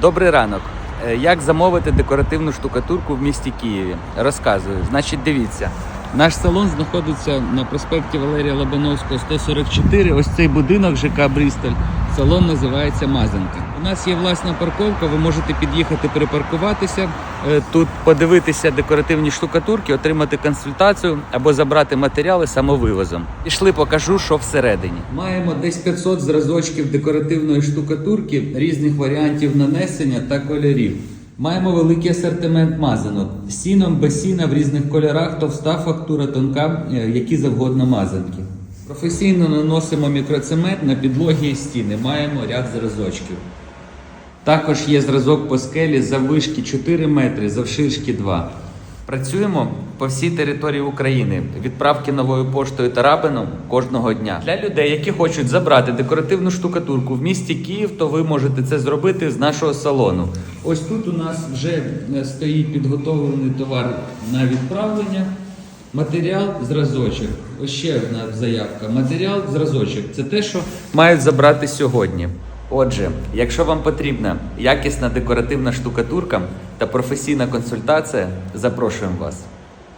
Добрий ранок. Е, Як замовити декоративну штукатурку в місті Києві? Розказую. Значить, дивіться. Наш салон знаходиться на проспекті Валерія Лобановського 144. Ось цей будинок ЖК Брістель. Салон називається Мазанка. У нас є власна парковка. Ви можете під'їхати припаркуватися, е, тут подивитися декоративні штукатурки, отримати консультацію або забрати матеріали самовивозом. Пішли, покажу, що всередині. Маємо десь 500 зразочків декоративної штукатурки різних варіантів нанесення та кольорів. Маємо великий асортимент мазанок сіном, без в різних кольорах, товста фактура, тонка, е, які завгодно мазанки. Професійно наносимо мікроцемент на підлоги і стіни. Маємо ряд зразочків. Також є зразок по скелі заввишки 4 метри, завширшки 2. Працюємо по всій території України. Відправки новою поштою та рабином кожного дня. Для людей, які хочуть забрати декоративну штукатурку в місті Київ, то ви можете це зробити з нашого салону. Ось тут у нас вже е, стоїть підготовлений товар на відправлення. Матеріал зразочок. Ось ще одна заявка. Матеріал зразочок. Це те, що мають забрати сьогодні. Отже, якщо вам потрібна якісна декоративна штукатурка та професійна консультація, запрошуємо вас.